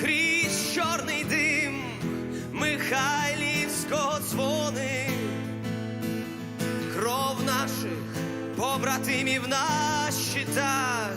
крізь чорний дим Михайлівського дзвони, кров наших побратимів на щитах,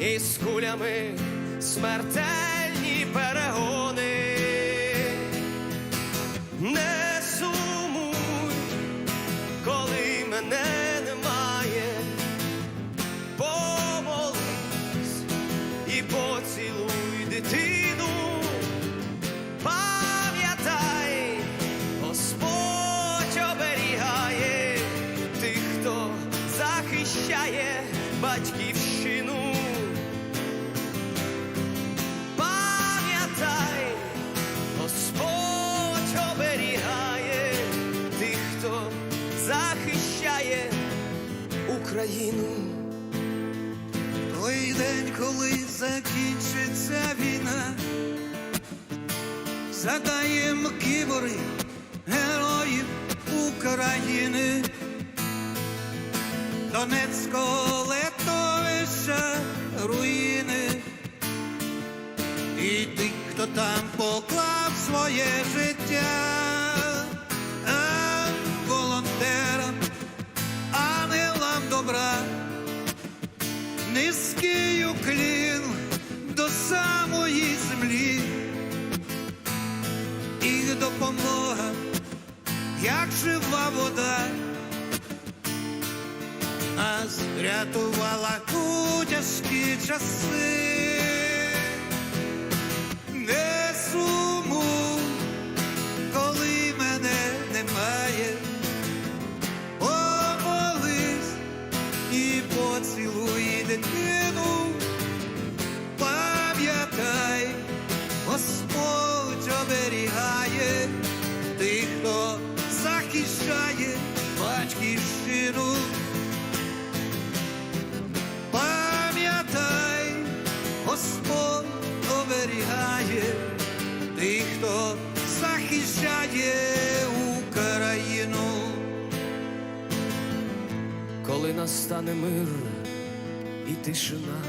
і з кулями смертельні перегони. Не і поцілуй дитину, пам'ятай, Господь оберігає тих, хто захищає батьківщину. Пам'ятай, Господь оберігає тих, хто захищає Україну. День, коли закінчиться війна, задаєм кібори героїв України, Донецького летовища руїни, і тих, хто там поклав своє життя, Низький до самої землі, і допомога, як жива вода, нас рятувала у часи. Захищає батьківщину. Пам'ятай, Господь оберігає тих, хто захищає Україну. коли настане мир і тишина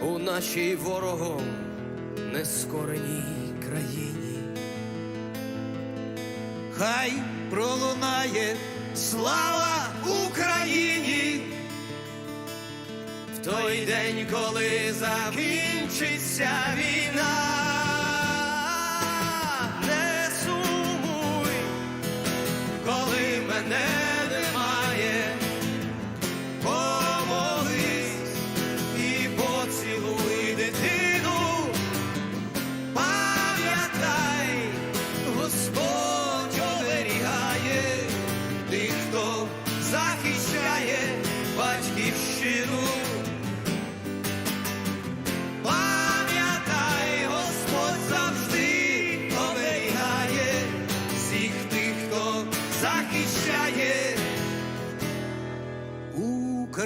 у нашій ворогом нескореній країні. Хай пролунає слава Україні, В той день, коли закінчиться війна, не сумуй, коли мене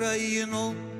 захищає Україну.